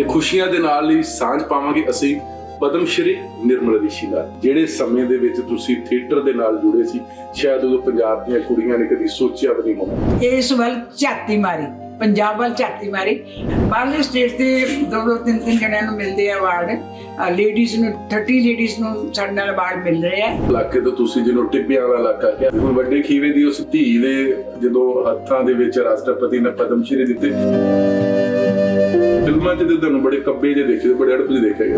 ਤੇ ਖੁਸ਼ੀਆਂ ਦੇ ਨਾਲ ਹੀ ਸਾਂਝ ਪਾਵਾਂਗੇ ਅਸੀਂ ਪਦਮ ਸ਼੍ਰੀ ਨਿਰਮਲ ਰਿਸ਼ੀ ਨਾਲ ਜਿਹੜੇ ਸਮੇਂ ਦੇ ਵਿੱਚ ਤੁਸੀਂ ਥੀਏਟਰ ਦੇ ਨਾਲ ਜੁੜੇ ਸੀ ਸ਼ਾਇਦ ਉਦੋਂ ਪੰਜਾਬ ਦੀਆਂ ਕੁੜੀਆਂ ਨੇ ਕਦੀ ਸੋਚਿਆ ਵੀ ਨਹੀਂ ਹੋਣਾ। ਇਸ ਵੱਲ ਝਾਤੀ ਮਾਰੀ ਪੰਜਾਬ ਵੱਲ ਝਾਤੀ ਮਾਰੀ। ਬਾਹਰਲੇ ਸਟੇਟ ਦੇ ਦੋ ਦੋ ਤਿੰਨ ਤਿੰਨ ਜਣਿਆਂ ਨੂੰ ਮਿਲਦੇ ਆ ਅਵਾਰਡ ਲੇਡੀਜ਼ ਨੂੰ 30 ਲੇਡੀਜ਼ ਨੂੰ ਸਾਡੇ ਨਾਲ ਅਵਾਰਡ ਮਿਲ ਰਹੇ ਆ। ਇਲਾਕੇ ਤੋਂ ਤੁਸੀਂ ਜਿਹਨੂੰ ਟਿੱਬਿਆਂ ਵਾਲਾ ਇਲਾਕਾ ਕਿਹਾ ਹੁਣ ਵੱਡੇ ਖੀਵੇ ਦੀ ਉਸ ਧੀ ਦੇ ਜਦੋਂ ਹੱਥਾਂ ਦੇ ਵਿੱਚ ਰਾਸ਼ਟਰਪਤੀ ਨੇ ਪਦਮ ਸ਼੍ਰੀ ਦਿੱਤੇ। ਫਿਲਮਾਂ 'ਚ ਤੇ ਤੁਹਾਨੂੰ ਬੜੇ ਕੱਬੇ ਜਿਹੇ ਦੇਖੇ ਬੜੇ ਅੜਪ ਜਿਹੇ ਦੇਖੇ ਗਏ।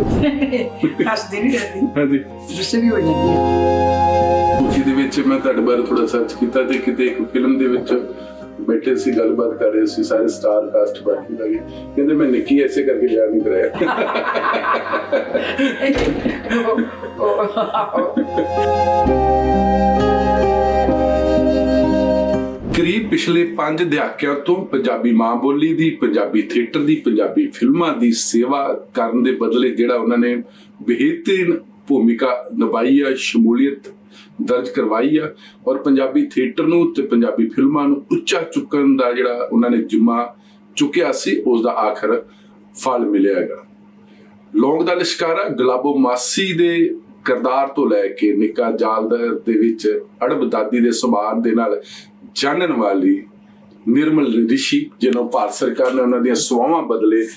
ਹੱਸਦੀ ਨਹੀਂ ਰਹਿੰਦੀ। ਹਾਂਜੀ। ਗੁੱਸੇ ਵੀ ਹੋ ਜਾਂਦੀ ਹੈ। ਦੇ ਵਿੱਚ ਮੈਂ ਤੁਹਾਡੇ ਬਾਰੇ ਥੋੜਾ ਸਰਚ ਕੀਤਾ ਤੇ ਕਿਤੇ ਇੱਕ ਫਿਲਮ ਦੇ ਵਿੱਚ ਬੈਠੇ ਸੀ ਗੱਲਬਾਤ ਕਰ ਰਹੇ ਸੀ ਸਾਰੇ ਸਟਾਰ ਕਾਸਟ ਬਾਕੀ ਵੀ। ਕਹਿੰਦੇ ਮੈਂ ਨਿੱਕੀ ਐਸੇ ਕਰਕੇ ਵਿਆਹ ਨਹੀਂ ਕਰਾਇਆ। ਪਿਛਲੇ 5 ਦਹਾਕਿਆਂ ਤੋਂ ਪੰਜਾਬੀ ਮਾਂ ਬੋਲੀ ਦੀ, ਪੰਜਾਬੀ ਥੀਏਟਰ ਦੀ, ਪੰਜਾਬੀ ਫਿਲਮਾਂ ਦੀ ਸੇਵਾ ਕਰਨ ਦੇ ਬਦਲੇ ਜਿਹੜਾ ਉਹਨਾਂ ਨੇ ਬਿਹਤਰੀਨ ਭੂਮਿਕਾ ਨਿਭਾਈ ਆ, ਸ਼ਮੂਲੀਅਤ ਦਰਜ ਕਰਵਾਈ ਆ ਔਰ ਪੰਜਾਬੀ ਥੀਏਟਰ ਨੂੰ ਤੇ ਪੰਜਾਬੀ ਫਿਲਮਾਂ ਨੂੰ ਉੱਚਾ ਚੁੱਕਣ ਦਾ ਜਿਹੜਾ ਉਹਨਾਂ ਨੇ ਜਿੰਮਾ ਚੁੱਕਿਆ ਸੀ, ਉਸ ਦਾ ਆਖਰ ਫਲ ਮਿਲਿਆ ਹੈਗਾ। ਲੌਂਗ ਦਾ ਲਿਸ਼ਕਾਰਾ ਗੁਲਾਬੋ ਮਾਸੀ ਦੇ ਕਿਰਦਾਰ ਤੋਂ ਲੈ ਕੇ ਨਿੱਕਾ ਜਾਲਦਰ ਦੇ ਵਿੱਚ ਅੜਬ ਦਾਦੀ ਦੇ ਸੁਭਾਅ ਦੇ ਨਾਲ ਜਾਣਨ ਵਾਲੀ ਨਿਰਮਲ ਰਿਸ਼ੀ ਜਿਹਨੂੰ ਭਾਰਤ ਸਰਕਾਰ ਨੇ ਉਹਨਾਂ ਦੀਆਂ ਸਵਾਵਾਂ ਬਦਲੇ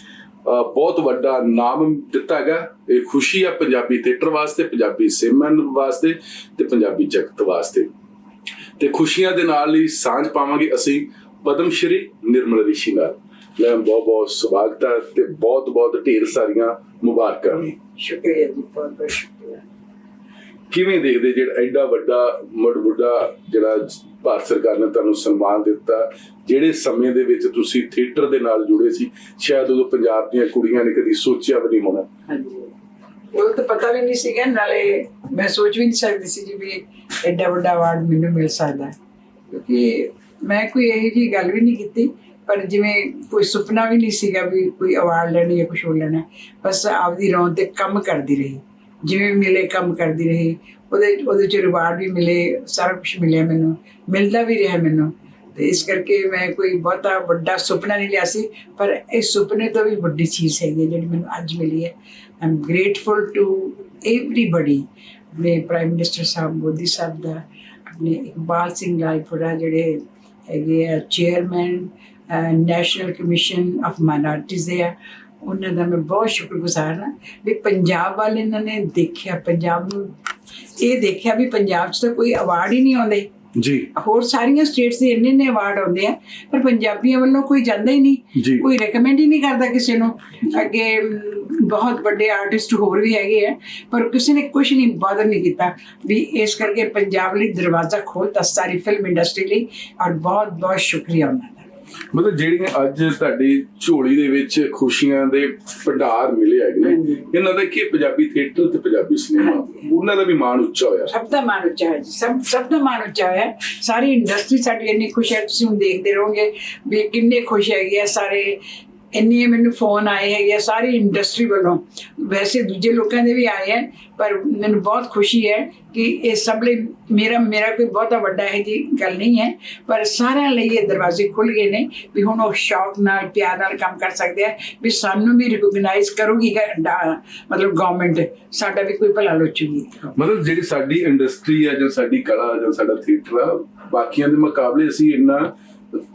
ਬਹੁਤ ਵੱਡਾ ਨਾਮ ਦਿੱਤਾ ਹੈਗਾ। ਇਹ ਖੁਸ਼ੀ ਆ ਪੰਜਾਬੀ ਥੀਏਟਰ ਵਾਸਤੇ ਪੰਜਾਬੀ ਸਿਨੇਮਾ ਵਾਸਤੇ ਤੇ ਪੰਜਾਬੀ ਜਗਤ ਵਾਸਤੇ। ਤੇ ਖੁਸ਼ੀਆਂ ਦੇ ਨਾਲ ਹੀ ਸਾਂਝ ਪਾਵਾਂਗੇ ਅਸੀਂ ਪਦਮ ਸ਼੍ਰੀ ਨਿਰਮਲ ਰਿਸ਼ੀ ਨਾਲ। ਮੈਂ ਬਹੁਤ ਬਹੁਤ ਸਵਾਗਤ ਹੈ ਤੇ ਬਹੁਤ ਬਹੁਤ ਢੇਰ ਸਾਰੀਆਂ ਮੁਬਾਰਕਾਂ ਵੀ। ਸ਼ੁਕਰੀਆ ਜੀ ਬਹੁਤ ਬਹੁਤ ਸ਼ੁਕਰੀਆ। ਕਿਵੇਂ ਦੇਖਦੇ ਜਿਹੜਾ ਐਡਾ ਵੱਡਾ ਮੜਬੁੱਡਾ ਜਿਹੜਾ ਭਾਰਤ ਸਰਕਾਰ ਨੇ ਤੁਹਾਨੂੰ ਸਨਮਾਨ ਦਿੱਤਾ। ਜਿਹੜੇ ਸਮੇਂ ਦੇ ਵਿੱਚ ਤੁਸੀਂ ਥੀਏਟਰ ਦੇ ਨਾਲ ਜੁੜੇ ਸੀ, ਸ਼ਾਇਦ ਉਦੋਂ ਪੰਜਾਬ ਦੀਆਂ ਕੁੜੀਆਂ ਨੇ ਕਦੀ ਸੋਚਿਆ ਵੀ ਨਹੀਂ ਹੋਣਾ। ਹਾਂਜੀ। ਉਹ ਤਾਂ ਪਤਾ ਵੀ ਨਹੀਂ ਸੀਗਾ, ਨਾਲੇ ਮੈਂ ਸੋਚ ਵੀ ਨਹੀਂ ਸਕਦੀ ਸੀ ਜੀ ਵੀ ਐਡਾ ਵੱਡਾ ਅਵਾਰਡ ਮੈਨੂੰ ਮਿਲ ਸਕਦਾ। ਕਿਉਂਕਿ ਮੈਂ ਕੋਈ ਇਹੋ ਜਿਹੀ ਗੱਲ ਵੀ ਨਹੀਂ ਕੀਤੀ, ਪਰ ਜਿਵੇਂ ਕੋਈ ਸੁਪਨਾ ਵੀ ਨਹੀਂ ਸੀਗਾ ਵੀ ਕੋਈ ਅਵਾਰਡ ਲੈਣਾ ਜਾਂ ਕੁਝ ਹੋਰ ਲੈਣਾ, ਬਸ ਆਪਦੀ ਰੌਂ ਤੇ ਕੰਮ ਕਰਦੀ ਰਹੀ। ਜਿਵੇਂ ਮਿਲੇ, ਕੰਮ ਕਰਦੀ ਰਹੀ। ਉਹਦੇ ਉਹਦੇ ਚ ਰਿਵਾਰਡ ਵੀ ਮਿਲੇ, ਸਾਰਾ ਕੁਝ ਮਿਲਿਆ ਮੈਨੂੰ, ਮਿਲਦਾ ਵੀ ਰਿਹਾ ਮੈਨੂੰ। ਤੇ ਇਸ ਕਰਕੇ ਮੈਂ ਕੋਈ ਬਹੁਤਾ ਵੱਡਾ ਸੁਪਨਾ ਨਹੀਂ ਲਿਆ ਸੀ, ਪਰ ਇਹ ਸੁਪਨੇ ਤੋਂ ਵੀ ਵੱਡੀ ਚੀਜ਼ ਹੈਗੀ ਹੈ ਜਿਹੜੀ ਮੈਨੂੰ ਅੱਜ ਮਿਲੀ ਹੈ। I am grateful to everybody ਆਪਣੇ ਪ੍ਰਾਈਮ ਮਿਨਿਸਟਰ ਸਾਹਿਬ, ਮੋਦੀ ਸਾਹਿਬ ਦਾ, ਆਪਣੇ ਇਕਬਾਲ ਸਿੰਘ ਰਾਏਪੁਰਾ ਜਿਹੜੇ ਹੈਗੇ ਆ chairman national commission of minorities ਦੇ ਆ। ਉਹਨਾਂ ਦਾ ਮੈਂ ਬਹੁਤ ਸ਼ੁਕਰਗੁਜ਼ਾਰ ਹਾਂ ਵੀ ਪੰਜਾਬ ਵਾਲੇ ਇਹਨਾਂ ਨੇ ਦੇਖਿਆ, ਪੰਜਾਬ ਨੂੰ ਇਹ ਦੇਖਿਆ ਵੀ ਪੰਜਾਬ 'ਚ ਤਾਂ ਕੋਈ ਅਵਾਰਡ ਹੀ ਨਹੀਂ ਆਉਂਦੇ। ਜੀ। ਹੋਰ ਸਾਰੀਆਂ ਸਟੇਟਸ ਦੇ ਇੰਨੇ ਇੰਨੇ ਅਵਾਰਡ ਆਉਂਦੇ ਆ ਪਰ ਪੰਜਾਬੀਆਂ ਵੱਲੋਂ ਕੋਈ ਜਾਂਦਾ ਹੀ ਨਹੀਂ। ਕੋਈ ਰეკਮੈਂਡ ਹੀ ਨਹੀਂ ਕਰਦਾ ਕਿਸੇ ਨੂੰ। ਅੱਗੇ ਬਹੁਤ ਵੱਡੇ ਆਰਟਿਸਟ ਹੋਰ ਵੀ ਹੈਗੇ ਆ ਪਰ ਕਿਸੇ ਨੇ ਕੁਝ ਨਹੀਂ ਬਾਦਰ ਨਹੀਂ ਕੀਤਾ। ਵੀ ਇਸ ਕਰਕੇ ਪੰਜਾਬ ਲਈ ਦਰਵਾਜ਼ਾ ਖੋਲਤਾ ਸਾਰੀ ਫਿਲਮ ਇੰਡਸਟਰੀ ਲਈ ਔਰ ਬਹੁਤ ਬਹੁਤ ਸ਼ੁਕਰੀਆ ਉਹਨਾਂ ਦਾ। ਮਤਲਬ ਜਿਹੜੀਆਂ ਅੱਜ ਤੁਹਾਡੀ ਝੋਲੀ ਦੇ ਵਿੱਚ ਖੁਸ਼ੀਆਂ ਦੇ ਭੰਡਾਰ ਮਿਲੇ ਹੈਗੇ ਨੇ। ਇਹਨਾਂ ਦਾ ਕੀ ਪੰਜਾਬੀ ਥੀਏਟਰ ਤੇ ਪੰਜਾਬੀ ਸਿਨੇਮਾ ਉਹਨਾਂ ਦਾ ਵੀ ਮਾਣ ਉੱਚਾ ਹੋਇਆ। ਸਭ ਦਾ ਮਾਣ ਉੱਚਾ ਹੈ ਜੀ, ਸਭ ਸਭ ਦਾ ਮਾਣ ਉੱਚਾ ਹੈ ਸਾਰੀ ਇੰਡਸਟਰੀ ਸਾਡੀ ਇੰਨੀ ਖੁਸ਼ ਹੈ ਤੁਸੀਂ ਹੁਣ ਦੇਖਦੇ ਰਹੋਗੇ ਵੀ ਕਿੰਨੇ ਖੁਸ਼ ਹੈਗੇ ਆ ਸਾਰੇ ਇੰਨੇ ਮੈਨੂੰ ਫੋਨ ਆਏ ਹੈਗੇ ਆ ਸਾਰੀ ਇੰਡਸਟਰੀ ਵੱਲੋਂ। ਵੈਸੇ ਦੂਜੇ ਲੋਕਾਂ ਦੇ ਵੀ ਆਏ ਹੈ ਪਰ ਮੈਨੂੰ ਬਹੁਤ ਖੁਸ਼ੀ ਹੈ ਕਿ ਇਹ ਸਭ ਲਈ ਮੇਰਾ ਮੇਰਾ ਕੋਈ ਬਹੁਤਾ ਵੱਡਾ ਹੈ ਜੀ ਗੱਲ ਨਹੀਂ ਹੈ, ਪਰ ਸਾਰਿਆਂ ਲਈ ਇਹ ਦਰਵਾਜ਼ੇ ਖੁੱਲ ਗਏ ਨੇ ਵੀ ਹੁਣ ਉਹ ਸ਼ੌਕ ਨਾਲ, ਪਿਆਰ ਨਾਲ ਕੰਮ ਕਰ ਸਕਦੇ ਆ, ਵੀ ਸਾਨੂੰ ਵੀ ਰਿਕੋਗਨਾਈਜ਼ ਕਰੂਗੀ ਮਤਲਬ ਗਵਰਨਮੈਂਟ ਸਾਡਾ ਵੀ ਕੋਈ ਭਲਾ ਲੋਚੂਗੀ ਮਤਲਬ ਜਿਹੜੀ ਸਾਡੀ ਇੰਡਸਟਰੀ ਆ ਜਾਂ ਸਾਡੀ ਕਲਾ ਜਾਂ ਸਾਡਾ ਥੀਏਟਰ ਬਾਕੀਆਂ ਦੇ ਮੁਕਾਬਲੇ ਅਸੀਂ ਇੰਨਾ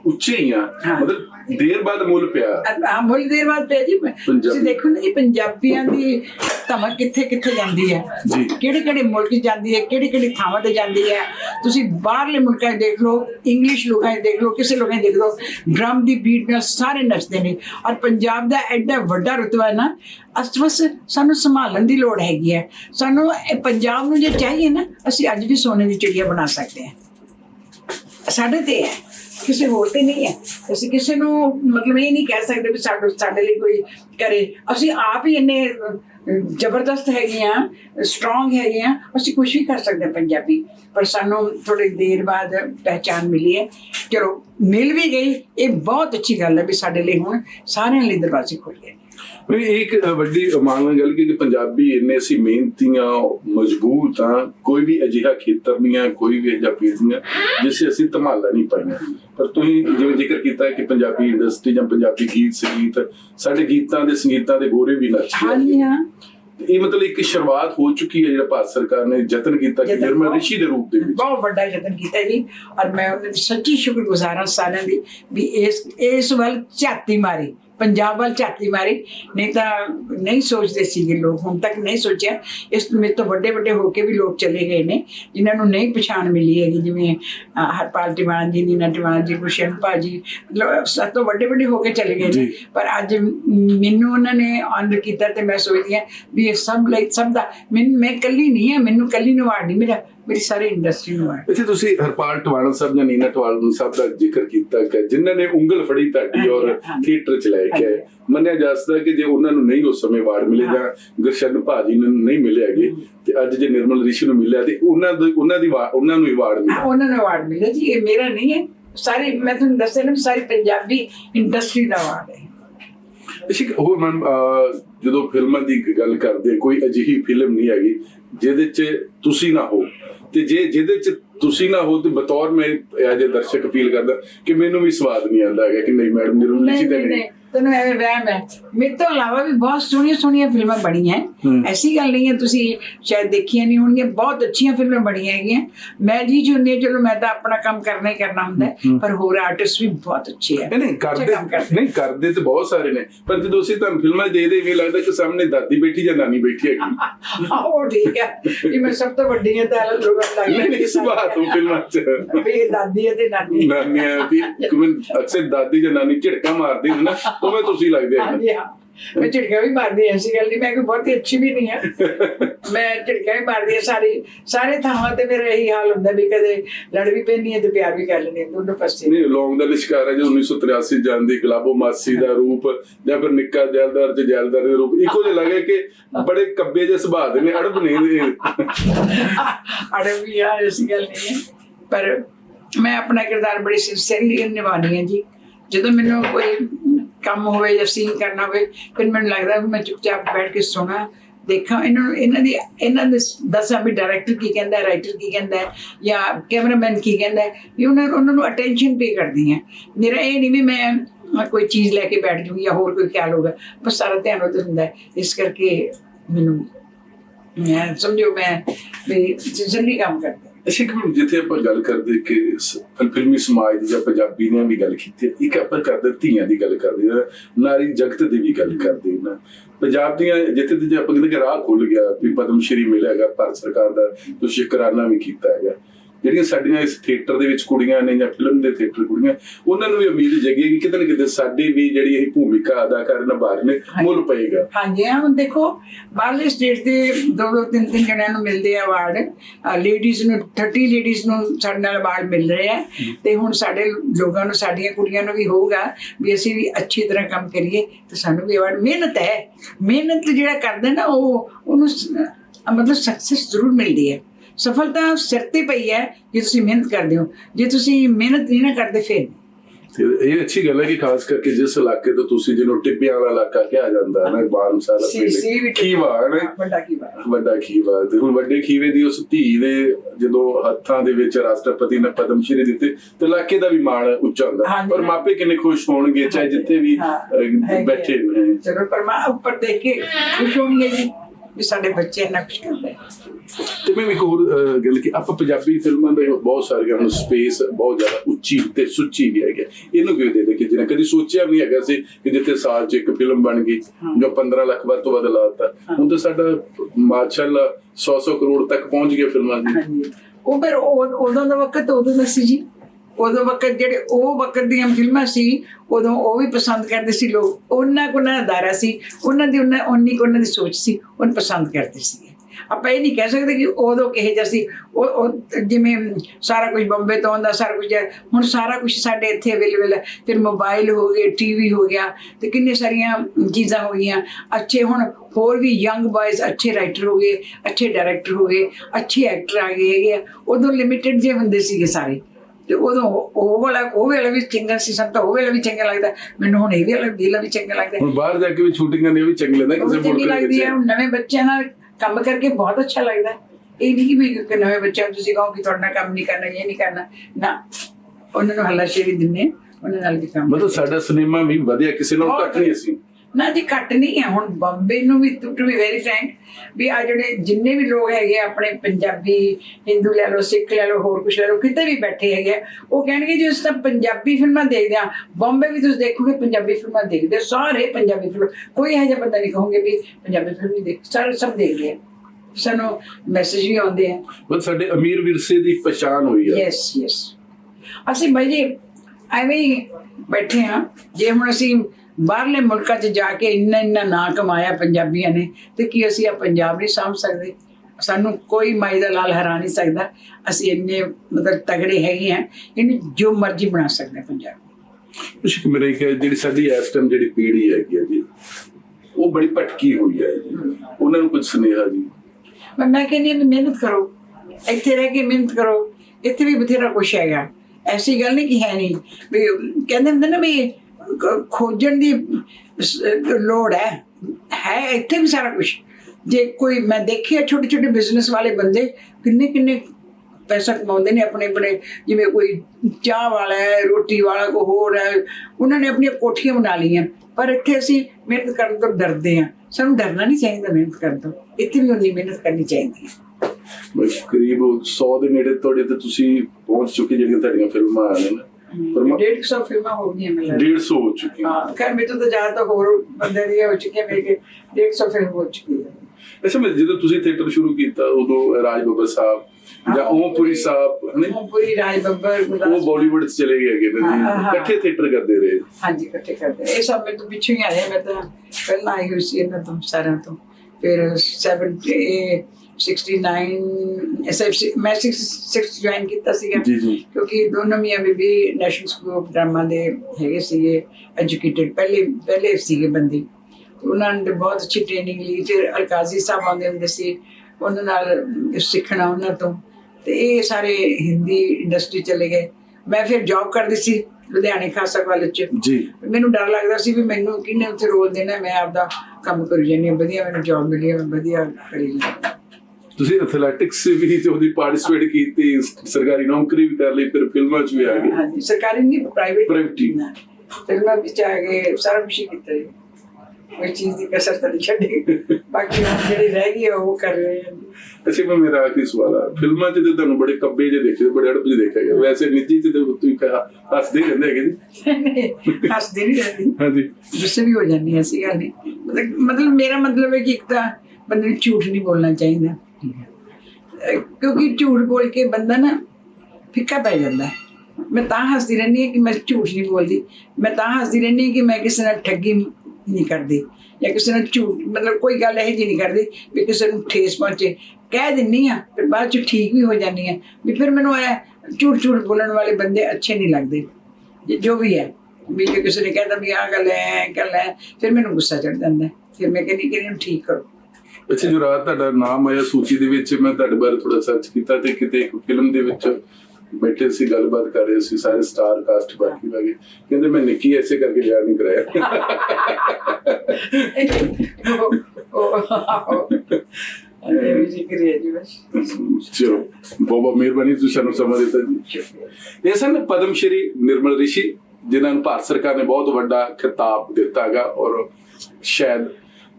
ਉੱਚੇ ਹੀ ਆ। ਹਾਂ। ਮਤਲਬ ਦੇਰ ਬਾਅਦ ਮੁੱਲ ਪਿਆ। ਆ ਮੁੱਲ ਦੇਰ ਬਾਅਦ ਪਿਆ ਜੀ। ਤੁਸੀਂ ਦੇਖੋ ਨਾ ਇਹ ਪੰਜਾਬੀਆਂ ਦੀ ਧਮਕ ਕਿੱਥੇ ਕਿੱਥੇ ਜਾਂਦੀ ਹੈ? ਜੀ। ਕਿਹੜੇ ਕਿਹੜੇ ਮੁਲਕ 'ਚ ਜਾਂਦੀ ਹੈ? ਕਿਹੜੀ ਕਿਹੜੀ ਥਾਵਾਂ ਤੇ ਜਾਂਦੀ ਹੈ? ਤੁਸੀਂ ਬਾਹਰਲੇ ਮੁਲਕਾਂ 'ਚ ਦੇਖ ਲਓ ਇੰਗਲਿਸ਼ ਲੋਕਾਂ 'ਚ ਦੇਖ ਲਓ ਕਿਸੇ ਲੋਕਾਂ 'ਚ ਦੇਖ ਲਓ ਡਰਮ ਦੀ ਬੀਟ ਨਾਲ ਸਾਰੇ ਨੱਚਦੇ ਨੇ। ਔਰ ਪੰਜਾਬ ਦਾ ਐਡਾ ਵੱਡਾ ਰੁਤਬਾ ਹੈ ਨਾ ਅਸਵਸ ਸਾਨੂੰ ਸੰਭਾਲਣ ਦੀ ਲੋੜ ਹੈਗੀ ਹੈ। ਸਾਨੂੰ ਇਹ ਪੰਜਾਬ ਨੂੰ ਜੇ ਚਾਹੀਏ ਨਾ ਅਸੀਂ ਅੱਜ ਵੀ ਸੋਨੇ ਦੀ ਚਿੜੀਆ ਬਣਾ ਸਕਦੇ ਹਾਂ। ਸਾਡੇ ਤੇ ਹੈ। ਕਿਸੇ ਹੋਰ ਤੇ ਨਹੀਂ ਹੈ। ਅਸੀਂ ਕਿਸੇ ਨੂੰ ਮਤਲਬ ਇਹ ਨਹੀਂ ਕਹਿ ਸਕਦੇ ਵੀ ਸਾਡੇ ਸਾਡੇ ਲਈ ਕੋਈ ਕਰੇ। ਅਸੀਂ ਆਪ ਹੀ ਇੰਨੇ ਜ਼ਬਰਦਸਤ ਹੈਗੇ ਆ ਸਟਰੋਂਗ ਹੈਗੇ ਆ ਅਸੀਂ ਕੁਝ ਵੀ ਕਰ ਸਕਦੇ ਹਾਂ ਪੰਜਾਬੀ। ਪਰ ਸਾਨੂੰ ਥੋੜੀ ਦੇਰ ਬਾਅਦ ਪਹਿਚਾਨ ਮਿਲੀ ਹੈ। ਚਲੋ, ਮਿਲ ਵੀ ਗਈ। ਇਹ ਬਹੁਤ ਅੱਛੀ ਗੱਲ ਹੈ ਵੀ ਸਾਡੇ ਲਈ ਹੁਣ ਸਾਰਿਆਂ ਲਈ ਦਰਵਾਜ਼ੇ ਖੁੱਲ੍ਹ ਗਏ ਇਹ ਇੱਕ ਵੱਡੀ ਮਾਣ ਵਾਲੀ ਗੱਲ ਕਿ ਪੰਜਾਬੀ ਇੰਨੇ ਅਸੀਂ ਮਿਹਨਤੀਆਂ ਮਜ਼ਬੂਤ ਆ ਕੋਈ ਵੀ ਅਜਿਹਾ ਖੇਤਰ ਨਹੀਂ ਆ ਕੋਈ ਵੀ ਅਜਿਹਾ ਫੀਲਡ ਨਹੀਂ ਜਿਸੇ ਅਸੀਂ ਧਮਾਲਾ ਨਹੀਂ ਪਾਈਆਂ। ਪਰ ਤੁਸੀਂ ਜਿਵੇਂ ਜ਼ਿਕਰ ਕੀਤਾ ਹੈ ਕਿ ਪੰਜਾਬੀ ਇੰਡਸਟਰੀ ਜਾਂ ਪੰਜਾਬੀ ਗੀਤ ਸੰਗੀਤ ਸਾਡੇ ਗੀਤਾਂ ਦੇ ਸੰਗੀਤਾਂ ਦੇ ਗੋਰੇ ਵੀ ਨੱਚਦੇ। ਹਾਂਜੀ ਹਾਂ। ਇਹ ਮਤਲਬ ਇੱਕ ਸ਼ੁਰੂਆਤ ਹੋ ਚੁੱਕੀ ਹੈ ਜਿਹੜਾ ਭਾਰਤ ਸਰਕਾਰ ਨੇ ਯਤਨ ਕੀਤਾ ਕਿ ਜਰਮਨ ਰਿਸ਼ੀ ਦੇ ਰੂਪ ਦੇ ਵਿੱਚ। ਬਹੁਤ ਵੱਡਾ ਯਤਨ ਕੀਤਾ ਜੀ ਔਰ ਮੈਂ ਉਹਨਾਂ ਦੀ ਸੱਚੀ ਸ਼ੁਕਰਗੁਜ਼ਾਰ ਹਾਂ ਸਾਰਿਆਂ ਦੀ ਵੀ ਇਸ ਇਸ ਵੱਲ ਝਾਤੀ ਮਾਰੀ। ਪੰਜਾਬ ਵੱਲ ਝਾਤੀ ਮਾਰੀ ਨਹੀਂ ਤਾਂ ਨਹੀਂ ਸੋਚਦੇ ਸੀਗੇ ਲੋਕ ਹੁਣ ਤੱਕ ਨਹੀਂ ਸੋਚਿਆ। ਇਸ ਮੇਰੇ ਤੋਂ ਵੱਡੇ ਵੱਡੇ ਹੋ ਕੇ ਵੀ ਲੋਕ ਚਲੇ ਗਏ ਨੇ ਜਿਨ੍ਹਾਂ ਨੂੰ ਨਹੀਂ ਪਛਾਣ ਮਿਲੀ ਹੈਗੀ ਜਿਵੇਂ ਹਰਪਾਲ ਟਿਵਾਣਾ ਜੀ ਨੀਨਾ ਟਿਵਾਣਾ ਜੀ ਗੁਰਸ਼ਨ ਭਾਜੀ ਮਤਲਬ ਸਭ ਤੋਂ ਵੱਡੇ ਵੱਡੇ ਹੋ ਕੇ ਚਲੇ ਗਏ ਨੇ। ਪਰ ਅੱਜ ਮੈਨੂੰ ਉਹਨਾਂ ਨੇ ਆਨਰ ਕੀਤਾ ਤੇ ਮੈਂ ਸੋਚਦੀ ਹਾਂ ਵੀ ਇਹ ਸਭ ਲਈ ਸਭ ਦਾ ਮੈਂ ਕੱਲੀ ਨਹੀਂ ਹਾਂ ਮੈਨੂੰ ਕੱਲੀ ਨੂੰ ਅਵਾਰਡ ਨਹੀਂ ਮੇਰਾ ਮੇਰੀ ਸਾਰੀ ਇੰਡਸਟਰੀ ਨੂੰ ਅਵਾਰਡ ਇੱਥੇ ਤੁਸੀਂ ਹਰਪਾਲ ਟਵਾਣਾ ਸਾਹਿਬ ਜਾਂ ਨੀਨਾ ਟਵਾਣਾ ਸਾਹਿਬ ਦਾ ਜ਼ਿਕਰ ਕੀਤਾ ਕਿ ਜਿਨ੍ਹਾਂ ਨੇ ਉਂਗਲ ਫੜੀ ਤੁਹਾਡੀ ਔਰ। ਥੀਏਟਰ ਚ ਲੈ ਕੇ ਮੰਨਿਆ ਜਾ ਸਕਦਾ ਕਿ ਜੇ ਉਹਨਾਂ ਨੂੰ ਨਹੀਂ ਉਸ ਸਮੇਂ ਅਵਾਰਡ ਮਿਲੇ ਜਾਂ ਗੁਰਸ਼ਨ ਭਾਜੀ ਨੂੰ ਨਹੀਂ ਮਿਲੇ ਹੈਗੇ ਤੇ ਅੱਜ ਜੇ ਨਿਰਮਲ ਰਿਸ਼ੀ ਨੂੰ ਮਿਲਿਆ ਤੇ ਉਹਨਾਂ ਦੀ ਉਹਨਾਂ ਦੀ ਉਹਨਾਂ ਨੂੰ ਅਵਾਰਡ ਮਿਲਿਆ। ਉਹਨਾਂ ਨੂੰ ਅਵਾਰਡ ਮਿਲਿਆ ਜੀ ਇਹ ਮੇਰਾ ਨਹੀਂ ਹੈ। ਸਾਰੀ ਮੈਂ ਤੁਹਾਨੂੰ ਦੱਸਿਆ ਨਾ ਸਾਰੀ ਪੰਜਾਬੀ ਇੰਡਸਟਰੀ ਦਾ ਅਵਾਰਡ ਹੈ। ਇਸੇ ਹੋਰ ਮੈਮ ਜਦੋਂ ਫਿਲਮਾਂ ਦੀ ਗੱਲ ਕਰਦੇ ਹਾਂ, ਕੋਈ ਅਜਿਹੀ ਫਿਲਮ ਨਹੀਂ ਹੈਗੀ ਜਿਹਦੇ 'ਚ ਤੁਸੀਂ ਨਾ ਹੋ। ਤੇ ਜੇ ਜਿਹਦੇ 'ਚ ਤੁਸੀਂ ਨਾ ਹੋ ਤੇ ਬਤੌਰ ਮੈਂ ਐਜ ਦਰਸ਼ਕ ਫੀਲ ਕਰਦਾ ਕਿ ਮੈਨੂੰ ਵੀ ਸਵਾਦ ਨਹੀਂ ਆਉਂਦਾ ਹੈਗਾ ਕਿ ਨਹੀਂ ਮੈਡਮ ਨਹੀਂ ਰਿਸ਼ੀ ਤਾਂ ਨਹੀਂ ਤੈਨੂੰ ਐਵੇਂ ਵਹਿਮ ਹੈ ਮੇਰੇ ਤੋਂ ਇਲਾਵਾ ਵੀ ਬਹੁਤ ਸੋਹਣੀਆਂ ਸੋਹਣੀਆਂ ਫਿਲਮਾਂ ਬਣੀਆਂ ਹੂੰ। ਹੈ। ਐਸੀ ਗੱਲ ਨਹੀਂ ਹੈ ਤੁਸੀਂ ਸ਼ਾਇਦ ਦੇਖੀਆਂ ਨਹੀਂ ਹੋਣਗੀਆਂ। ਬਹੁਤ ਅੱਛੀਆਂ ਫਿਲਮਾਂ ਬਣੀਆਂ ਹੈਗੀਆਂ। ਮੈਂ ਜੀ ਹਾਂ ਚਲੋ ਮੈਂ ਤਾਂ ਆਪਣਾ ਕੰਮ ਕਰਨਾ ਹੀ ਕਰਨਾ ਹੁੰਦਾ ਹੈ, ਪਰ ਹੋਰ ਆਰਟਿਸਟ ਵੀ ਬਹੁਤ ਅੱਛੇ ਹੈ ਨਹੀਂ ਕਰਦੇ। ਨਹੀਂ ਕਰਦੇ ਤੇ ਬਹੁਤ ਸਾਰੇ ਨੇ ਪਰ ਜਦੋਂ ਅਸੀਂ ਤੁਹਾਨੂੰ ਫਿਲਮਾਂ ਦੇਖਦੇ ਵੀ ਲੱਗਦਾ ਕਿ ਸਾਹਮਣੇ ਦਾਦੀ ਬੈਠੀ ਜਾਂ ਨਾਨੀ ਬੈਠੀ ਹੈਗੀ। ਹਾਂ ਉਹ ਠੀਕ ਹੈ ਇਹ ਮੈਂ ਸਭ ਤੋਂ ਵੱਡੀ ਹਾਂ ਤਾਂ ਲੋਕਾਂ ਲੱਗਦਾ ਨਹੀਂ ਨਹੀਂ ਸੁਭਾਅ ਤੋਂ ਫਿਲਮਾਂ 'ਚ। ਵੀ ਦਾਦੀ ਹੈ ਤੇ ਨਾਨੀ। ਨਾਨੀਆਂ ਵੀ ਕਿਵੇਂ ਅਕਸਰ ਦਾਦੀ ਜਾਂ ਨਾਨੀ ਝਿੜਕਾਂ ਮਾਰਦੀ ਹੁੰਦੀ ਨਾ। ਉਵੇਂ ਤੁਸੀਂ ਲੱਗਦੇ ਹੋ ਹਾਂਜੀ ਹਾਂ। ਮੈਂ ਝਿੜਕਾਂ ਵੀ ਮਾਰਦੀ ਐ ਐਸੀ ਗੱਲ ਨਹੀਂ ਮੈਂ ਕੋਈ ਬਹੁਤੀ ਅੱਛੀ ਵੀ ਨਹੀਂ ਹੈ ਮੈਂ ਝਿੜਕਾਂ ਵੀ ਮਾਰਦੀ ਹਾਂ ਸਾਰੀ ਸਾਰੇ ਥਾਵਾਂ ਤੇ ਮੇਰਾ ਇਹੀ ਹਾਲ ਹੁੰਦਾ ਵੀ ਕਦੇ ਲੜ ਵੀ ਪੈਂਦੀ ਹੈ ਤੇ ਪਿਆਰ ਵੀ ਕਰ ਲੈਂਦੀ ਦੋਨੋਂ ਪਾਸੇ। ਨਹੀਂ ਲੌਂਗ ਦਾ ਲਿਸ਼ਕਾਰ ਹੈ ਜੋ 1983 ਜਾਂਦੀ ਗੁਲਾਬੋ ਮਾਸੀ ਦਾ ਰੂਪ ਜਾਂ ਫਿਰ ਨਿੱਕਾ ਜੈਲਦਾਰ ਤੇ ਜੈਲਦਾਰ ਦੇ ਰੂਪ ਇੱਕੋ ਜਿਹਾ ਲੱਗੇ ਕਿ ਬੜੇ ਕੱਬੇ ਜਿਹੇ ਸੁਭਾਅ ਦੇ ਨੇ ਅੜਬ ਨਹੀਂ ਦੇ। ਅੜੇ ਵੀ ਆ ਐਸੀ ਗੱਲ ਨਹੀਂ ਪਰ ਮੈਂ ਆਪਣਾ ਕਿਰਦਾਰ ਬੜੀ ਸਿੰਸੀਅਰਲੀ ਨਿਭਾਉਣੀ ਹੈ ਜੀ। ਜਦੋਂ ਮੈਨੂੰ ਕੋਈ ਕੰਮ ਹੋਵੇ ਜਾਂ ਸੀਨ ਕਰਨਾ ਹੋਵੇ, ਫਿਰ ਮੈਨੂੰ ਲੱਗਦਾ ਵੀ ਮੈਂ ਚੁੱਪਚਾਪ ਬੈਠ ਕੇ ਸੁਣਾ, ਦੇਖਾਂ ਇਹਨਾਂ ਨੂੰ, ਇਹਨਾਂ ਦੀ, ਇਹਨਾਂ ਦੇ ਦੱਸਾਂ ਵੀ ਡਾਇਰੈਕਟਰ ਕੀ ਕਹਿੰਦਾ ਹੈ ਰਾਈਟਰ ਕੀ ਕਹਿੰਦਾ ਹੈ ਜਾਂ ਕੈਮਰਾਮੈਨ ਕੀ ਕਹਿੰਦਾ ਹੈ ਵੀ ਉਹਨਾਂ ਉਹਨਾਂ ਨੂੰ ਅਟੈਂਸ਼ਨ ਪੇ ਕਰਦੀ ਹੈ ਮੇਰਾ ਇਹ ਨਹੀਂ ਵੀ ਮੈਂ ਕੋਈ ਚੀਜ਼ ਲੈ ਕੇ ਬੈਠ ਜੂਗੀ ਜਾਂ ਹੋਰ ਕੋਈ ਖਿਆਲ ਹੋਗਾ ਬਸ ਸਾਰਾ ਧਿਆਨ ਉੱਧਰ ਹੁੰਦਾ ਹੈ। ਇਸ ਕਰਕੇ ਮੈਨੂੰ, ਮੈਂ ਸਮਝੋ ਮੈਂ, ਵੀ ਸਿੰਸੀਅਰਲੀ ਕੰਮ ਕਰਦਾ ਅਸੀਂ ਕਿ ਜਿੱਥੇ ਆਪਾਂ ਗੱਲ ਕਰਦੇ ਕਿ ਫਿਲਮੀ ਸਮਾਜ ਦੀ ਜਾਂ ਪੰਜਾਬੀ ਦੀਆਂ ਵੀ ਗੱਲ ਕੀਤੀ ਹੈ, ਇੱਕ ਆਪਾਂ ਕਰਦੇ ਧੀਆਂ ਦੀ ਗੱਲ ਕਰਦੇ ਹਾਂ ਨਾਰੀ ਜਗਤ ਦੀ ਵੀ ਗੱਲ ਕਰਦੇ ਨਾ ਪੰਜਾਬ ਦੀਆਂ ਜਿੱਥੇ ਜਿੱਥੇ ਆਪਾਂ ਕਹਿੰਦੇ ਕਿ ਰਾਹ ਖੁੱਲ ਗਿਆ ਵੀ ਪਦਮ ਸ਼੍ਰੀ ਮਿਲਿਆ ਹੈਗਾ ਭਾਰਤ ਸਰਕਾਰ ਦਾ ਤੋਂ ਸ਼ੁਕਰਾਨਾ ਵੀ ਕੀਤਾ ਹੈਗਾ। ਜਿਹੜੀਆਂ ਸਾਡੀਆਂ ਇਸ ਥੀਏਟਰ ਦੇ ਵਿੱਚ ਕੁੜੀਆਂ ਨੇ ਜਾਂ ਫਿਲਮ ਦੇ ਥੀਏਟਰ ਕੁੜੀਆਂ ਉਹਨਾਂ ਨੂੰ ਵੀ ਉਮੀਦ ਜਗੀ ਕਿ ਕਿਤੇ ਨਾ ਕਿਤੇ ਸਾਡੀ ਵੀ ਜਿਹੜੀ ਇਹ ਭੂਮਿਕਾ ਅਦਾ ਕਰਨ ਬਾਰੇ ਨੇ ਮੁੱਲ ਪਏਗਾ। ਹਾਂਜੀ ਹੁਣ ਦੇਖੋ ਬਾਹਰਲੇ ਸਟੇਟ ਦੇ ਦੋ ਦੋ ਤਿੰਨ ਤਿੰਨ ਜਣਿਆਂ ਨੂੰ ਮਿਲਦੇ ਆ ਅਵਾਰਡ ਲੇਡੀਜ਼ ਨੂੰ 30 ਲੇਡੀਜ਼ ਨੂੰ ਸਾਡੇ ਨਾਲ ਅਵਾਰਡ ਮਿਲ ਰਹੇ ਆ। ਤੇ ਹੁਣ ਸਾਡੇ ਲੋਕਾਂ ਨੂੰ ਸਾਡੀਆਂ ਕੁੜੀਆਂ ਨੂੰ ਵੀ ਹੋਊਗਾ ਵੀ ਅਸੀਂ ਵੀ ਅੱਛੀ ਤਰ੍ਹਾਂ ਕੰਮ ਕਰੀਏ ਤੇ ਸਾਨੂੰ ਵੀ ਅਵਾਰਡ ਮਿਹਨਤ ਹੈ। ਮਿਹਨਤ ਜਿਹੜਾ ਕਰਦੇ ਨਾ ਉਹ ਉਹਨੂੰ ਮਤਲਬ ਸਕਸੈਸ ਜ਼ਰੂਰ ਮਿਲਦੀ ਹੈ। ਸਫਲਤਾ ਸਿਰ ਤੇ ਪਈ ਹੈ ਜੇ ਤੁਸੀਂ ਮਿਹਨਤ ਕਰਦੇ ਹੋ। ਜੇ ਤੁਸੀਂ ਮਿਹਨਤ ਨਹੀਂ ਨਾ ਕਰਦੇ ਫਿਰ ਇਹ ਅੱਛੀ ਗੱਲ ਹੈ ਕਿ ਖਾਸ ਕਰਕੇ ਜਿਸ ਇਲਾਕੇ ਤੋਂ ਤੁਸੀਂ ਜਿਹਨੂੰ ਟਿੱਬਿਆਂ ਵਾਲਾ ਇਲਾਕਾ ਕਿਹਾ ਜਾਂਦਾ ਹੈ ਨਾ ਬਾਲ ਮਸਾਲਾ ਸੀ ਸੀ ਵੀ ਖੀਵਾ ਹੈ ਨਾ? ਵੱਡਾ ਬਾਤ ਵੱਡਾ ਖੀਵਾ ਤੇ ਹੁਣ ਵੱਡੇ ਖੀਵੇ ਦੀ ਉਸ ਧੀ ਦੇ ਜਦੋਂ ਹੱਥਾਂ ਦੇ ਵਿੱਚ ਰਾਸ਼ਟਰਪਤੀ ਨੇ ਪਦਮ ਸ਼੍ਰੀ ਦਿੱਤੇ ਤੇ ਇਲਾਕੇ ਦਾ ਵੀ ਮਾਣ ਉੱਚਾ ਹੁੰਦਾ। ਪਰ। ਮਾਪੇ ਕਿੰਨੇ ਖੁਸ਼ ਹੋਣਗੇ ਚਾਹੇ ਜਿੱਥੇ ਵੀ ਬੈਠੇ ਨੇ। ਚਲੋ ਪਰ ਮੈਂ ਉੱਪਰ ਦੇਖ ਕੇ ਖੁਸ਼ ਹੋਣਗੇ ਜੀ? ਵੀ ਸਾਡੇ ਬੱਚੇ ਇੰਨਾ ਕੁਛ ਕਰਦੇ ਤੇ ਮੈਂ ਇੱਕ ਹੋਰ ਗੱਲ ਕਿ ਆਪਾਂ ਪੰਜਾਬੀ ਫਿਲਮਾਂ ਦੇ ਬਹੁਤ ਸਾਰੀਆਂ ਹੁਣ ਸਪੇਸ ਬਹੁਤ ਜ਼ਿਆਦਾ ਉੱਚੀ ਤੇ ਸੁੱਚੀ ਵੀ ਹੈਗਾ ਇਹਨੂੰ ਕਿਉਂ ਦੇ ਦੇ ਕਿ ਜਿਹਨੇ ਕਦੀ ਸੋਚਿਆ ਵੀ ਨਹੀਂ ਹੈਗਾ ਸੀ ਕਿ ਜਿੱਥੇ ਸਾਲ 'ਚ ਇੱਕ ਫਿਲਮ ਬਣ ਗਈ ਜੋ 15 ਲੱਖ ਵੱਧ ਤੋਂ ਵੱਧ ਲਾਤਾ। ਹੁਣ ਤਾਂ ਸਾਡਾ ਮਾਸ਼ਾਅੱਲਾ 100-100 ਕਰੋੜ ਤੱਕ ਪਹੁੰਚ ਗਿਆ ਫਿਲਮਾਂ ਦੀ। ਉਹ ਉਹ- ਉਦੋਂ ਦਾ ਵਕਤ ਉਦੋਂ ਦਾ ਸੀ ਜੀ। ਉਦੋਂ ਵਕਤ ਜਿਹੜੇ ਉਹ ਵਕਤ ਦੀਆਂ ਫਿਲਮਾਂ ਸੀ, ਉਦੋਂ ਉਹ ਵੀ ਪਸੰਦ ਕਰਦੇ ਸੀ ਲੋਕ। ਉਹਨਾਂ ਕੋਲ ਨਾ ਦਾਰਾ ਸੀ, ਉਹਨਾਂ ਦੀ ਉਹਨਾਂ ਉਨੀ ਕੁ ਉਹਨਾਂ ਦੀ ਸੋਚ ਸੀ, ਉਹਨੂੰ ਪਸੰਦ ਕਰਦੇ ਸੀ ਆਪਾਂ ਇਹ ਨਹੀਂ ਕਹਿ ਸਕਦੇ ਕਿ ਉਦੋਂ ਕਿਹੇ ਜਿਹਾ ਸੀ। ਉਹ ਜਿਵੇਂ ਸਾਰਾ ਕੁਝ ਬੰਬੇ ਤੋਂ ਆਉਂਦਾ, ਸਾਰਾ ਕੁਝ ਹੁਣ ਸਾਰਾ ਕੁਝ ਸਾਡੇ ਇੱਥੇ ਅਵੇਲੇਬਲ ਹੈ। ਫਿਰ ਮੋਬਾਈਲ ਹੋ ਗਏ ਟੀਵੀ ਹੋ ਗਿਆ, ਤੇ ਕਿੰਨੇ ਸਾਰੀਆਂ ਚੀਜ਼ਾਂ ਹੋ ਗਈਆਂ। ਅੱਛੇ ਹੁਣ ਹੋਰ ਵੀ ਯੰਗ ਬॉयਜ਼ ਅੱਛੇ ਰਾਈਟਰ ਹੋ ਗਏ, ਅੱਛੇ ਡਾਇਰੈਕਟਰ ਹੋ ਗਏ, ਅੱਛੇ ਐਕਟਰ ਆ ਗਏ ਹੈਗੇ ਆ। ਉਦੋਂ ਲਿਮਿਟਿਡ ਜੇ ਹੁੰਦੇ ਸੀਗੇ ਸਾਰੇ। ਤੇ ਉਦੋਂ ਉਹ- ਵਾਲਾ ਉਹ ਵੇਲੇ ਵੀ ਚੰਗਾ ਸੀ ਸਾਨੂੰ ਤਾਂ ਉਹ ਵੇਲੇ ਵੀ ਚੰਗਾ ਲੱਗਦਾ। ਮੈਨੂੰ ਹੁਣ ਇਹ ਵੀ ਵਾਲਾ ਵੇਲਾ ਵੀ ਚੰਗਾ ਲੱਗਦਾ। ਹੁਣ ਬਾਹਰ ਜਾ ਕੇ ਵੀ ਸ਼ੂਟਿੰਗਾਂ ਨੇ ਉਹ ਵੀ ਚੰਗੀ ਲੱਗਦਾ ਕਿਸੇ ਵੀ ਮੁਲਕ ਲੱਗਦੀ ਹੈ ਨਵੇਂ ਬੱਚਿਆਂ ਨਾਲ ਕੰਮ ਕਰਕੇ ਬਹੁਤ ਅੱਛਾ ਲੱਗਦਾ। ਇਹ ਨਹੀਂ ਵੀ ਕਿ ਨਵੇਂ ਬੱਚਿਆਂ ਨੂੰ ਤੁਸੀਂ ਕਹੋ ਕਿ ਤੁਹਾਡੇ ਨਾਲ ਕੰਮ ਨਹੀਂ ਕਰਨਾ ਇਹ ਨਹੀਂ ਕਰਨਾ। ਨਾ ਉਹਨਾਂ ਨੂੰ ਹੱਲਾਸ਼ੇਰੀ ਦਿੰਨੇ ਉਹਨਾਂ ਨਾਲ ਵੀ ਕੰਮ ਮਤਲਬ ਸਾਡਾ ਸਿਨੇਮਾ ਵੀ ਵਧੀਆ ਕਿਸੇ ਨਾਲ ਘੱਟ ਨਹੀਂ ਅਸੀਂ। ਨਾ ਜੀ ਘੱਟ ਨਹੀਂ ਹੈ। ਹੁਣ ਬੰਬੇ ਨੂੰ ਵੀ ਟੂ ਬੀ ਵੈਰੀ ਫ੍ਰੈਂਕ ਵੀ ਆ ਜਿਹੜੇ ਜਿੰਨੇ ਵੀ ਲੋਕ ਹੈਗੇ ਆ, ਆਪਣੇ ਪੰਜਾਬੀ ਹਿੰਦੂ ਲੈ ਲਓ ਸਿੱਖ ਲੈ ਲਓ ਹੋਰ ਕੁਛ ਲੈ ਲਓ ਕਿਤੇ ਵੀ ਬੈਠੇ ਹੈਗੇ ਆ, ਉਹ ਕਹਿਣਗੇ ਜੀ ਉਸ ਤਾਂ ਪੰਜਾਬੀ ਫਿਲਮਾਂ ਦੇਖਦੇ ਆ ਬੰਬੇ ਵੀ ਤੁਸੀਂ ਦੇਖੋਗੇ ਪੰਜਾਬੀ ਫਿਲਮਾਂ ਦੇਖਦੇ ਆ, ਸਾਰੇ ਪੰਜਾਬੀ ਫਿਲਮ ਕੋਈ ਇਹੋ ਜਿਹਾ ਬੰਦਾ ਨਹੀਂ ਕਹੋਗੇ ਵੀ ਪੰਜਾਬੀ ਫਿਲਮ ਨਹੀਂ ਦੇਖ ਸਾਰੇ ਸਭ ਦੇਖਦੇ ਆ ਸਾਨੂੰ ਮੈਸੇਜ ਵੀ ਆਉਂਦੇ ਆ। ਮਤਲਬ ਸਾਡੇ ਅਮੀਰ ਵਿਰਸੇ ਦੀ ਪਛਾਣ ਹੋਈ ਆ। ਯੈਸ ਯੈਸ ਅਸੀਂ ਬਾਈ ਜੀ ਐਵੇਂ ਹੀ ਬੈਠੇ ਹਾਂ। ਜੇ ਹੁਣ ਅਸੀਂ ਬਾਹਰਲੇ ਮੁਲਕਾਂ 'ਚ ਜਾ ਕੇ ਇੰਨਾ ਇੰਨਾ ਨਾਂ ਕਮਾਇਆ ਪੰਜਾਬੀਆਂ ਨੇ ਤੇ ਕੀ ਅਸੀਂ ਆ ਪੰਜਾਬ ਨਹੀਂ ਸਾਂਭ ਸਕਦੇ? ਸਾਨੂੰ ਕੋਈ ਮਾਈ ਦਾ ਲਾਲ ਹਰਾ ਨਹੀਂ ਸਕਦਾ। ਅਸੀਂ ਇੰਨੇ ਮਤਲਬ ਤਗੜੇ ਹੈਗੇ ਆ ਇਹਨੂੰ ਜੋ ਮਰਜ਼ੀ ਬਣਾ ਸਕਦੇ ਹਾਂ ਪੰਜਾਬ ਕੁਛ ਮੇਰੇ ਖਿਆਲ ਜਿਹੜੀ ਸਾਡੀ ਇਸ ਟਾਈਮ ਜਿਹੜੀ ਪੀੜ੍ਹੀ ਹੈਗੀ ਆ ਜੀ ਉਹ ਬੜੀ ਭਟਕੀ ਹੋਈ ਹੈ ਜੀ। ਉਹਨਾਂ ਨੂੰ ਕੁਝ ਸੁਨੇਹਾ ਜੀ। ਮੈਂ ਕਹਿੰਦੀ ਹਾਂ ਮਿਹਨਤ ਕਰੋ। ਇੱਥੇ ਰਹਿ ਕੇ ਮਿਹਨਤ ਕਰੋ। ਇੱਥੇ ਵੀ ਬਥੇਰਾ ਕੁਛ ਹੈਗਾ। ਐਸੀ ਗੱਲ ਨਹੀਂ ਕਿ ਹੈ ਨਹੀਂ। ਵੀ ਕਹਿੰਦੇ ਹੁੰਦੇ ਨਾ ਵੀ ਖੋਜਣ ਦੀ ਲੋੜ ਹੈ। ਹੈ ਇੱਥੇ ਵੀ ਸਾਰਾ ਕੁਝ ਜੇ ਕੋਈ, ਮੈਂ ਦੇਖਿਆ ਛੋਟੇ ਛੋਟੇ ਬਿਜ਼ਨਸ ਵਾਲੇ ਬੰਦੇ ਕਿੰਨੇ ਕਿੰਨੇ ਪੈਸਾ ਕਮਾਉਂਦੇ ਨੇ ਆਪਣੇ ਆਪਣੇ ਜਿਵੇਂ ਕੋਈ ਚਾਹ ਵਾਲਾ ਹੈ, ਰੋਟੀ ਵਾਲਾ ਕੋ ਹੋਰ ਹੈ, ਉਹਨਾਂ ਨੇ ਆਪਣੀਆਂ ਕੋਠੀਆਂ ਬਣਾ ਲਈਆਂ। ਪਰ ਇੱਥੇ ਅਸੀਂ ਮਿਹਨਤ ਕਰਨ ਤੋਂ ਡਰਦੇ ਹਾਂ। ਸਾਨੂੰ ਡਰਨਾ ਨਹੀਂ ਚਾਹੀਦਾ ਮਿਹਨਤ ਕਰਨ ਤੋਂ। ਇੱਥੇ ਵੀ ਉਨੀ ਮਿਹਨਤ ਕਰਨੀ ਚਾਹੀਦੀ ਹੈ। ਕਰੀਬ 100 ਦੇ ਨੇੜੇ ਤੁਹਾਡੇ ਤੇ ਤੁਸੀਂ ਪਹੁੰਚ ਚੁੱਕੇ ਜਿਹੜੀਆਂ ਤੁਹਾਡੀਆਂ ਫਿਲਮਾਂ ਆ ਨੇ। ਕੁ ਸੌ ਫਿਲਮਾਂ ਹੋ ਗਈਆਂ ਮੈਨੂੰ ਲੱਗਦਾ। 150 ਹੋ ਚੁੱਕੀ ਹਾਂ ਖੈਰ ਮੇਰੇ ਤੋਂ ਤਾਂ ਜ਼ਿਆਦਾ ਹੋਰ ਬੰਦੇ ਦੀਆਂ ਹੋ ਚੁੱਕੀਆਂ ਮੇਰੇ ਕੇ 150 ਫਿਲਮ ਹੋ ਚੁੱਕੀ ਹੈ। ਅੱਛਾ ਮੈਂ ਜਦੋਂ ਤੁਸੀਂ ਥੀਏਟਰ ਸ਼ੁਰੂ ਕੀਤਾ ਉਦੋਂ ਰਾਜ ਬੱਬਰ ਸਾਹਿਬ ਜਾਂ ਓਮਪੁਰੀ ਸਾਹਿਬ ਹਨੇ? ਉਹ ਪੂਰੀ ਰਾਜ ਬੱਬਰ ਉਹ ਬਾਲੀਵੁੱਡ ਚ ਚਲੇ ਗਏ ਹੈਗੇ ਨੇ। ਇਕੱਠੇ ਥੀਏਟਰ ਕਰਦੇ ਰਹੇ? ਹਾਂਜੀ ਇਕੱਠੇ ਕਰਦੇ ਇਹ ਸਭ ਮੇਰੇ ਤੋਂ ਪਿੱਛੋਂ ਹੀ ਆਏ ਮੈਂ ਤਾਂ ਪਹਿਲਾਂ ਆਈ ਹੋਈ ਸੀ ਇਹਨਾਂ ਤੋਂ ਸਾਰਿਆਂ ਤੋਂ। ਫਿਰ 70 ਇਹ 69 ਐਸਐਫਸੀ ਮੈਂ 66 ਜੁਆਇਨ ਕੀਤਾ ਸੀਗਾ ਜੀ ਜੀ। ਕਿਉਂਕਿ ਦੋਨੋਂ ਮੀਆਂ ਬੀਬੀ ਨੈਸ਼ਨਲ ਸਕੂਲ ਆਫ ਡਰਾਮਾ ਦੇ ਹੈਗੇ ਸੀਗੇ ਐਜੂਕੇਟਿਡ ਪਹਿਲੇ ਪਹਿਲੇ ਸੀਗੇ ਬੰਦੇ। ਉਹਨਾਂ ਨੇ ਬਹੁਤ ਅੱਛੀ ਟ੍ਰੇਨਿੰਗ ਲਈ ਫਿਰ ਅਲਕਾਜ਼ੀ ਸਾਹਿਬ ਆਉਂਦੇ ਹੁੰਦੇ ਸੀ ਉਹਨਾਂ ਨਾਲ ਸਿੱਖਣਾ ਉਹਨਾਂ ਤੋਂ। ਤੇ ਇਹ ਸਾਰੇ ਹਿੰਦੀ ਇੰਡਸਟਰੀ ਚਲੇ ਗਏ। ਮੈਂ ਫਿਰ ਜੌਬ ਕਰਦੀ ਸੀ ਲੁਧਿਆਣੇ ਖਾਸਾ ਕਾਲਜ ਚ। ਜੀ। ਮੈਨੂੰ ਡਰ ਲੱਗਦਾ ਸੀ ਵੀ ਮੈਨੂੰ ਕਿਹਨੇ ਉੱਥੇ ਰੋਲ ਦੇਣਾ ਮੈਂ ਆਪਦਾ ਕੰਮ ਕਰੀ ਹਾਂ ਵਧੀਆ ਮੈਨੂੰ ਜੌਬ ਮਿਲੀ ਹੈ, ਮੈਂ ਵਧੀਆ ਕਰੀ ਹਾਂ। ਤੁਸੀਂ ਐਥਲੈਟਿਕਸ ਵੀ ਤੇ ਉਹਦੀ ਪਾਰਟਿਸਿਪੇਟ ਕੀਤੀ ਸਰਕਾਰੀ ਨੌਕਰੀ ਵੀ ਕਰ ਲਈ ਫਿਰ ਫਿਲਮਾਂ ਚ ਵੀ ਆ ਗਏ। ਹਾਂਜੀ ਸਰਕਾਰੀ ਨਹੀਂ ਪ੍ਰਾਈਵੇਟ ਹੀ। ਫਿਲਮਾਂ ਵਿੱਚ ਆ ਗਏ ਸਾਰਾ ਕੁਝ ਕੀਤਾ ਜੀ। ਕੋਈ ਚੀਜ਼ ਦੀ ਕਸਰ ਤਾਂ ਨਹੀਂ ਛੱਡੀ। ਬਾਕੀ ਜਿਹੜੀ ਰਹਿ ਗਈ ਉਹ ਕਰ ਰਹੇ ਹਾਂ ਅੱਛਾ ਮੈਂ ਮੇਰਾ ਆਖਰੀ ਸਵਾਲ ਆ। ਫਿਲਮਾਂ 'ਚ ਤੇ ਤੁਹਾਨੂੰ ਬੜੇ ਕੱਬੇ ਜੇ ਦੇਖੇ ਬੜੇ ਅੜਪ ਜੇ ਦੇਖਿਆ ਗਿਆ ਵੈਸੇ ਨਿੱਜੀ 'ਚ ਤੇ ਤੁਸੀਂ ਕਹਾ ਹੱਸਦੇ ਰਹਿੰਦੇ ਹੈਗੇ ਜੀ। ਹੱਸਦੀ ਨਹੀਂ ਰਹਿੰਦੀ। ਹਾਂਜੀ। ਗੁੱਸੇ ਵੀ ਹੋ ਜਾਂਦੀ ਐਸੀ ਗੱਲ ਨਹੀਂ। ਮਤਲਬ ਮੇਰਾ ਮਤਲਬ ਹੈ ਕਿ ਇੱਕ ਤਾਂ ਬੰਦੇ ਨੂੰ ਝੂਠ ਨਹੀਂ ਬੋਲਣਾ ਚਾਹੀਦਾ। ਕਿਉਂਕਿ ਝੂਠ ਬੋਲ ਕੇ ਬੰਦਾ ਨਾ ਫਿੱਕਾ ਪੈ ਜਾਂਦਾ ਹੈ। ਮੈਂ ਤਾਂ ਹੱਸਦੀ ਰਹਿੰਦੀ ਹਾਂ ਕਿ ਮੈਂ ਝੂਠ ਨਹੀਂ ਬੋਲਦੀ। ਮੈਂ ਤਾਂ ਹੱਸਦੀ ਰਹਿੰਦੀ ਹਾਂ ਕਿ ਮੈਂ ਕਿਸੇ ਨਾਲ ਠੱਗੀ ਨਹੀਂ ਕਰਦੀ ਜਾਂ ਕਿਸੇ ਨਾਲ ਝੂਠ, ਮਤਲਬ ਕੋਈ ਗੱਲ ਇਹੋ ਜਿਹੀ ਨਹੀਂ ਕਰਦੀ ਵੀ ਕਿਸੇ ਨੂੰ ਠੇਸ ਪਹੁੰਚੇ। ਕਹਿ ਦਿੰਨੀ ਆ ਫਿਰ ਬਾਅਦ ਚ ਠੀਕ ਵੀ ਹੋ ਜਾਂਦੀ ਆ ਵੀ ਫਿਰ ਮੈਨੂੰ ਐ ਝੂਠ ਝੂਠ ਬੋਲਣ ਵਾਲੇ ਬੰਦੇ ਅੱਛੇ ਨਹੀਂ ਲੱਗਦੇ। ਜੇ ਜੋ ਵੀ ਹੈ, ਵੀ ਜੇ ਕਿਸੇ ਨੇ ਕਹਿੰਦਾ ਵੀ ਆਹ ਗੱਲ ਹੈ, ਇਹ ਗੱਲ ਹੈ, ਫਿਰ ਮੈਨੂੰ ਗੁੱਸਾ ਚੜ ਜਾਂਦਾ ਫਿਰ ਮੈਂ ਕਹਿੰਦੀ ਕਿ ਇਹਨੂੰ ਠੀਕ ਕਰੋ। ਅੱਛਾ ਜੋ, ਰਾਤ ਤੁਹਾਡਾ ਨਾਮ ਆਇਆ ਸੂਚੀ ਦੇ ਵਿੱਚ, ਮੈਂ ਤੁਹਾਡੇ ਬਾਰੇ ਥੋੜਾ ਸਰਚ ਕੀਤਾ ਤੇ ਕਿਤੇ ਇੱਕ ਫਿਲਮ ਦੇ ਵਿੱਚ ਬੈਠੇ ਸੀ, ਗੱਲਬਾਤ ਕਰ ਰਹੇ ਸੀ, ਸਾਰੇ ਸਟਾਰ ਕਾਸਟ ਬਾਕੀ ਵਾਗੇ ਕਹਿੰਦੇ ਮੈਂ ਨਿੱਕੀ ਐਸੇ ਕਰਕੇ ਵਿਆਹ ਨਹੀਂ ਕਰਾਇਆ। ਉਹ ਅਰੇ ਵੀ ਜੀ ਕਰੀਏ ਜੀ ਬਸ ਚਲੋ, ਬਹੁਤ ਬਹੁਤ ਮਿਹਰਬਾਨੀ, ਤੁਸੀਂ ਸਾਨੂੰ ਸਮਾਂ ਦਿੱਤਾ ਜੀ। ਇਹ ਸਨ ਪਦਮ ਸ਼੍ਰੀ ਨਿਰਮਲ ਰਿਸ਼ੀ, ਜਿਨ੍ਹਾਂ ਨੂੰ ਭਾਰਤ ਸਰਕਾਰ ਨੇ ਬਹੁਤ ਵੱਡਾ ਖਿਤਾਬ ਦਿੱਤਾ ਹੈਗਾ ਔਰ ਸ਼ਾਇਦ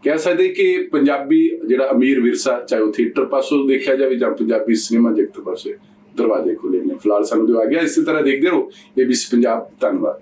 ਕਹਿ ਸਕਦੇ ਕਿ ਪੰਜਾਬੀ ਜਿਹੜਾ ਅਮੀਰ ਵਿਰਸਾ, ਚਾਹੇ ਉਹ ਥੀਏਟਰ ਪਾਸੋਂ ਦੇਖਿਆ ਜਾਵੇ ਜਾਂ ਪੰਜਾਬੀ ਸਿਨੇਮਾ ਜਗਤ ਪਾਸੇ ਦਰਵਾਜ਼ੇ ਖੁੱਲੇ ਨੇ। ਫਿਲਹਾਲ ਸਾਨੂੰ ਦਿਵਾ ਗਿਆ ਇਸੇ ਤਰ੍ਹਾਂ ਦੇਖਦੇ ਰਹੋ। ਏਬੀਸੀ ਪੰਜਾਬ ਧੰਨਵਾਦ।